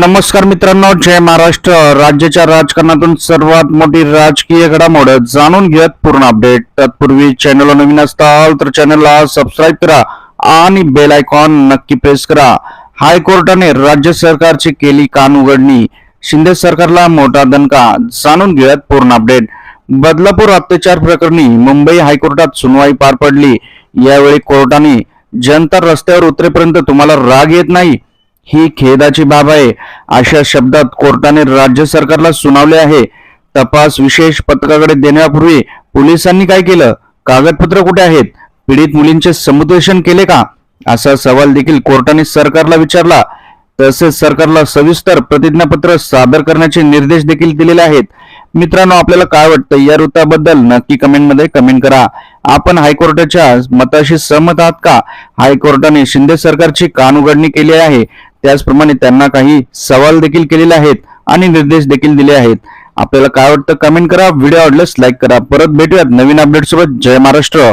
नमस्कार मित्रांनो जय महाराष्ट्र. राज्याच्या राजकारणातून सर्वात मोठी राजकीय घडामोड जाणून घेत पूर्ण अपडेट. तत्पूर्वी चॅनलला नवीन असताल तर चॅनलला सबस्क्राईब करा आणि बेल आयकॉन नक्की प्रेस करा. हायकोर्टाने राज्य सरकारची केली कान उघडणी. शिंदे सरकारला मोठा दणका. जाणून घेऊयात पूर्ण अपडेट. बदलापूर अत्याचार प्रकरणी मुंबई हायकोर्टात सुनवाई पार पडली. यावेळी कोर्टाने जनता रस्त्यावर उतरेपर्यंत तुम्हाला राग येत नाही? ही खेदाची बाब आहे. अशा शब्दात कोर्टाने राज्य सरकारला सुनावले आहे. तपास विशेष पथकाकडे देण्यापूर्वी पोलिसांनी काय केलं? कागदपत्र कुठे आहेत? पीडित मुलींचे समुपदेशन केले का? असा सवाल देखील कोर्टाने सरकारला विचारला. तसेच सरकारला सविस्तर प्रतिज्ञापत्र सादर करण्याचे निर्देश देखील दिलेले आहेत. मित्रांनो आपल्याला काय वाटतं? या वृत्ताबद्दल नक्की कमेंटमध्ये कमेंट करा. आपण हायकोर्टाच्या मताशी सहमत आहात का? हायकोर्टाने शिंदे सरकारची कान उघडणी केली आहे. त्याचप्रमाणे त्यांना काही सवाल देखील केलेले आहेत आणि निर्देश देखील दिले आहेत. आपल्याला काय वाटतं? कमेंट करा. व्हिडिओ आवडल्यास लाईक करा. परत भेटूयात नवीन अपडेट सोबत. जय महाराष्ट्र.